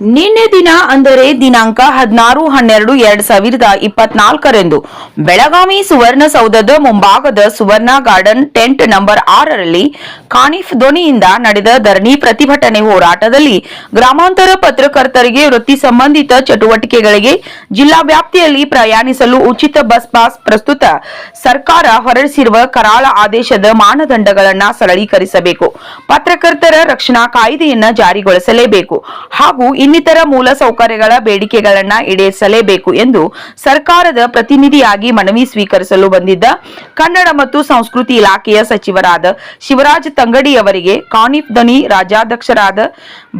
ನಿನ್ನೆ ದಿನ ಅಂದರೆ ದಿನಾಂಕ ಹದಿನಾರು, ಹನ್ನೆರಡು, ಎರಡ್ ಸಾವಿರದ ಇಪ್ಪತ್ನಾಲ್ಕರಂದು ಬೆಳಗಾವಿ ಸುವರ್ಣಸೌಧದ ಮುಂಭಾಗದ ಸುವರ್ಣ ಗಾರ್ಡನ್ ಟೆಂಟ್ ನಂಬರ್ ಆರರಲ್ಲಿ ಖಾನಿಫ್ ಧ್ವನಿಯಿಂದ ನಡೆದ ಧರಣಿ ಪ್ರತಿಭಟನೆ ಹೋರಾಟದಲ್ಲಿ ಗ್ರಾಮಾಂತರ ಪತ್ರಕರ್ತರಿಗೆ ವೃತ್ತಿ ಸಂಬಂಧಿತ ಚಟುವಟಿಕೆಗಳಿಗೆ ಜಿಲ್ಲಾ ವ್ಯಾಪ್ತಿಯಲ್ಲಿ ಪ್ರಯಾಣಿಸಲು ಉಚಿತ ಬಸ್ ಪಾಸ್ ಪ್ರಸ್ತುತ ಸರ್ಕಾರ ಹೊರಡಿಸಿರುವ ಕರಾಳ ಆದೇಶದ ಮಾನದಂಡಗಳನ್ನು ಸರಳೀಕರಿಸಬೇಕು. ಪತ್ರಕರ್ತರ ರಕ್ಷಣಾ ಕಾಯ್ದೆಯನ್ನು ಜಾರಿಗೊಳಿಸಲೇಬೇಕು. ಹಾಗೂ ಇನ್ನಿತರ ಮೂಲ ಸೌಕರ್ಯಗಳ ಬೇಡಿಕೆಗಳನ್ನ ಈಡೇರಿಸಲೇಬೇಕು ಎಂದು ಸರ್ಕಾರದ ಪ್ರತಿನಿಧಿಯಾಗಿ ಮನವಿ ಸ್ವೀಕರಿಸಲು ಬಂದಿದ್ದ ಕನ್ನಡ ಮತ್ತು ಸಂಸ್ಕೃತಿ ಇಲಾಖೆಯ ಸಚಿವರಾದ ಶಿವರಾಜ್ ತಂಗಡಿ ಅವರಿಗೆ ಕಾನಿಫ್ ದನಿ ರಾಜ್ಯಾಧ್ಯಕ್ಷರಾದ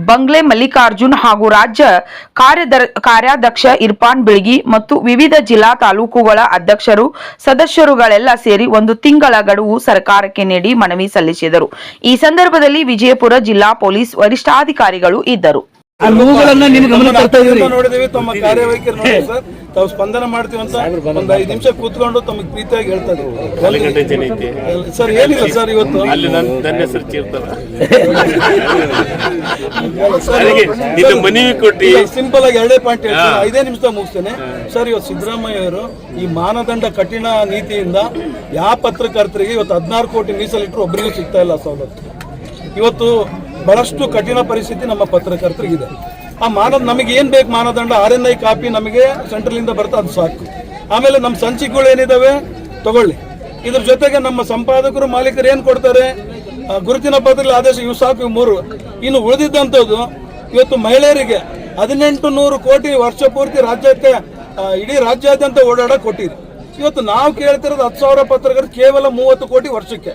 ಬಂಗ್ಲೆ ಮಲ್ಲಿಕಾರ್ಜುನ್ ಹಾಗೂ ರಾಜ್ಯ ಕಾರ್ಯದರ್, ಕಾರ್ಯಾಧ್ಯಕ್ಷ ಇರ್ಫಾನ್ ಬಿಳ್ಗಿ ಮತ್ತು ವಿವಿಧ ಜಿಲ್ಲಾ ತಾಲೂಕುಗಳ ಅಧ್ಯಕ್ಷರು, ಸದಸ್ಯರುಗಳೆಲ್ಲ ಸೇರಿ ಒಂದು ತಿಂಗಳ ಗಡುವು ಸರ್ಕಾರಕ್ಕೆ ನೀಡಿ ಮನವಿ ಸಲ್ಲಿಸಿದರು. ಈ ಸಂದರ್ಭದಲ್ಲಿ ವಿಜಯಪುರ ಜಿಲ್ಲಾ ಪೊಲೀಸ್ ವರಿಷ್ಠಾಧಿಕಾರಿಗಳು ಇದ್ದರು. ಆ ನೋವುಗಳನ್ನ ನಿಮ್ ಗಮನ ತರ್ತಾ ಇದೀವಿ ನೋಡಿದೀವಿ ತಮ್ಮ ಕಾರ್ಯವೈಖರಿ ನೋಡಿ ಸರ್ ತಾವು ಸ್ಪಂದನ ಮಾಡ್ತೀವಿ ಅಂತ ಒಂದ್ ಐದು ನಿಮಿಷ ಕೂತ್ಕೊಂಡು ತಮಗೆ ಪ್ರೀತಿಯಾಗಿ ಹೇಳ್ತಾ ಇದ್ರು. ಸರ್ ಏನಿಲ್ಲ ಸರ್ ಇವತ್ತು? ಅಲ್ಲಿ ನನ್ನ ನನ್ನ ಹೆಸರು ಮನವಿ ಕೊಟ್ಟಿ ಸಿಂಪಲ್ ಆಗಿ ಎರಡೇ ಪಾಯಿಂಟ್ ಹೇಳ್ತೀನಿ. ಐದೇ ನಿಮಿಷ ಮುಗಿಸ್ತೇನೆ. ಸರ್ ಇವತ್ತು ಸಿದ್ದರಾಮಯ್ಯ ಅವರು ಈ ಮಾನದಂಡ ಕಠಿಣ ನೀತಿಯಿಂದ ಯಾವ ಪತ್ರಕರ್ತರಿಗೆ ಇವತ್ತು ಹದಿನಾರು ಕೋಟಿ ಮೀಸಲಿಟ್ಟರು ಒಬ್ಬರಿಗೂ ಸಿಗ್ತಾ ಇಲ್ಲ ಸವಲತ್ತು. ಇವತ್ತು ಬಹಳಷ್ಟು ಕಠಿಣ ಪರಿಸ್ಥಿತಿ ನಮ್ಮ ಪತ್ರಕರ್ತರಿಗಿದೆ. ಆ ಮಾನದ ನಮಗೆ ಏನು ಬೇಕು ಮಾನದಂಡ, ಆರ್ ಎನ್ ಐ ಕಾಪಿ ನಮಗೆ ಸೆಂಟ್ರಲ್ ಇಂದ ಬರುತ್ತೆ ಅದು ಸಾಕು. ಆಮೇಲೆ ನಮ್ಮ ಸಂಚಿಕೆಗಳು ಏನಿದಾವೆ? ತಗೊಳ್ಳಿ. ಇದ್ರ ಜೊತೆಗೆ ನಮ್ಮ ಸಂಪಾದಕರು, ಮಾಲೀಕರು ಏನು ಕೊಡ್ತಾರೆ? ಗುರುತಿನ ಪತ್ರ ಆದೇಶ, ಇವು ಸಾಕು, ಇವು ಮೂರು. ಇನ್ನು ಉಳಿದಿದ್ದಂಥದ್ದು, ಇವತ್ತು ಮಹಿಳೆಯರಿಗೆ ಹದಿನೆಂಟು ನೂರು ಕೋಟಿ ವರ್ಷ ಪೂರ್ತಿ ರಾಜ್ಯಕ್ಕೆ ಇಡೀ ರಾಜ್ಯಾದ್ಯಂತ ಓಡಾಡ ಕೊಟ್ಟಿದ್ರು ಇವತ್ತು ನಾವು ಕೇಳ್ತಿರೋದು ಹತ್ತು ಸಾವಿರ ಪತ್ರಕರ್ತರು ಕೇವಲ ಮೂವತ್ತು ಕೋಟಿ ವರ್ಷಕ್ಕೆ.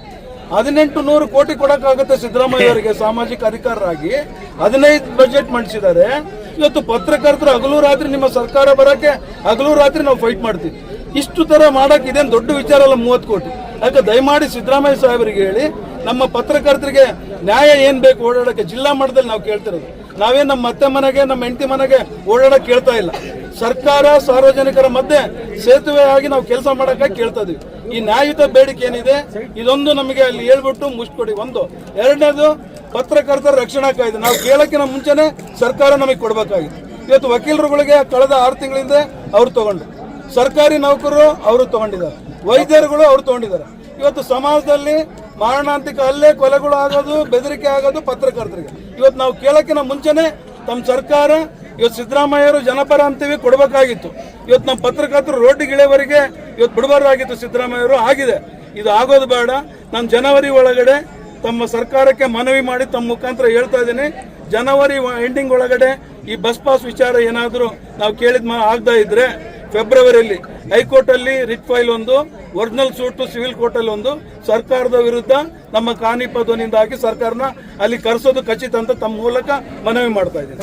ಹದಿನೆಂಟು ನೂರು ಕೋಟಿ ಕೊಡಕ್ಕಾಗುತ್ತೆ ಸಿದ್ದರಾಮಯ್ಯ ಅವರಿಗೆ ಸಾಮಾಜಿಕ ಅಧಿಕಾರರಾಗಿ. ಹದಿನೈದು ಬಜೆಟ್ ಮಂಡಿಸಿದ್ದಾರೆ. ಇವತ್ತು ಪತ್ರಕರ್ತರು ಹಗಲು ರಾತ್ರಿ ನಿಮ್ಮ ಸರ್ಕಾರ ಬರಕ್ಕೆ ಹಗಲು ರಾತ್ರಿ ನಾವು ಫೈಟ್ ಮಾಡ್ತೀವಿ. ಇಷ್ಟು ತರ ಮಾಡಕ್ ಇದೇನು ದೊಡ್ಡ ವಿಚಾರ ಅಲ್ಲ ಮೂವತ್ತು ಕೋಟಿ. ಯಾಕೆ ದಯಮಾಡಿ ಸಿದ್ದರಾಮಯ್ಯ ಸಾಹೇಬರಿಗೆ ಹೇಳಿ, ನಮ್ಮ ಪತ್ರಕರ್ತರಿಗೆ ನ್ಯಾಯ ಏನ್ ಬೇಕು ಓಡಾಡಕ್ಕೆ ಜಿಲ್ಲಾ ಮಟ್ಟದಲ್ಲಿ ನಾವು ಕೇಳ್ತಿರೋದು. ನಾವೇ ನಮ್ಮ ಅತ್ತೆ ಮನೆಗೆ, ನಮ್ಮ ಹೆಂಡತಿ ಮನೆಗೆ ಓಡಾಡಕ್ಕೆ ಕೇಳ್ತಾ ಇಲ್ಲ. ಸರ್ಕಾರ ಸಾರ್ವಜನಿಕರ ಮಧ್ಯೆ ಸೇತುವೆ ಆಗಿ ನಾವು ಕೆಲಸ ಮಾಡಕ ಕೇಳ್ತಾ ಈ ನ್ಯಾಯಯುತ ಬೇಡಿಕೆ ಏನಿದೆ, ಇದೊಂದು ನಮಗೆ ಅಲ್ಲಿ ಹೇಳ್ಬಿಟ್ಟು ಮುಚ್ಚಿಕೊಡಿ ಒಂದು. ಎರಡನೇದು, ಪತ್ರಕರ್ತರ ರಕ್ಷಣಾ ಕಾಯ್ದೆ. ನಾವು ಕೇಳೋಕ್ಕಿಂತ ಮುಂಚೆನೆ ಸರ್ಕಾರ ನಮಗೆ ಕೊಡಬೇಕಾಗಿತ್ತು. ಇವತ್ತು ವಕೀಲರುಗಳಿಗೆ ಕಳೆದ ಆರು ತಿಂಗಳಿಂದ ಅವ್ರು ತಗೊಂಡು ಸರ್ಕಾರಿ ನೌಕರರು ಅವರು ತಗೊಂಡಿದ್ದಾರೆ. ವೈದ್ಯರುಗಳು ಅವರು ತಗೊಂಡಿದ್ದಾರೆ. ಇವತ್ತು ಸಮಾಜದಲ್ಲಿ ಮಾರಣಾಂತಿಕ ಹಲ್ಲೆ, ಕೊಲೆಗಳು ಆಗೋದು, ಬೆದರಿಕೆ ಆಗೋದು ಪತ್ರಕರ್ತರಿಗೆ. ಇವತ್ತು ನಾವು ಕೇಳಕ್ಕಿನ ಮುಂಚೆನೆ ತಮ್ಮ ಸರ್ಕಾರ ಇವತ್ತು ಸಿದ್ದರಾಮಯ್ಯರು ಜನಪರ ಅಂತೀವಿ, ಕೊಡಬೇಕಾಗಿತ್ತು. ಇವತ್ತು ನಮ್ಮ ಪತ್ರಕರ್ತರು ರೋಡ್ಗಿಳೆವರೆಗೆ ಇವತ್ತು ಬಿಡಬಾರ್ದಾಗಿತ್ತು ಸಿದ್ದರಾಮಯ್ಯರು ಆಗಿದೆ. ಇದು ಆಗೋದು ಬೇಡ. ನಾನು ಜನವರಿ ಒಳಗಡೆ ತಮ್ಮ ಸರ್ಕಾರಕ್ಕೆ ಮನವಿ ಮಾಡಿ ತಮ್ಮ ಮುಖಾಂತರ ಹೇಳ್ತಾ ಇದ್ದೀನಿ. ಜನವರಿ ಎಂಡಿಂಗ್ ಒಳಗಡೆ ಈ ಬಸ್ ಪಾಸ್ ವಿಚಾರ ಏನಾದರೂ ನಾವು ಕೇಳಿದ ಮಾ ಇದ್ರೆ ಫೆಬ್ರವರಿಯಲ್ಲಿ ಹೈಕೋರ್ಟ್ ಅಲ್ಲಿ ರಿಟ್ ಫೈಲ್ ಒಂದು ಒರಿಜಿನಲ್ ಸೂಟ್ ಸಿವಿಲ್ ಕೋರ್ಟ್ ಅಲ್ಲಿ ಒಂದು ಸರ್ಕಾರದ ವಿರುದ್ಧ ನಮ್ಮ ಕಾನಿಪ ಧ್ವನಿಯಿಂದ ಹಾಕಿ ಸರ್ಕಾರನ ಅಲ್ಲಿ ಕರೆಸೋದು ಖಚಿತ ಅಂತ ತಮ್ಮ ಮೂಲಕ ಮನವಿ ಮಾಡ್ತಾ ಇದ್ದೀನಿ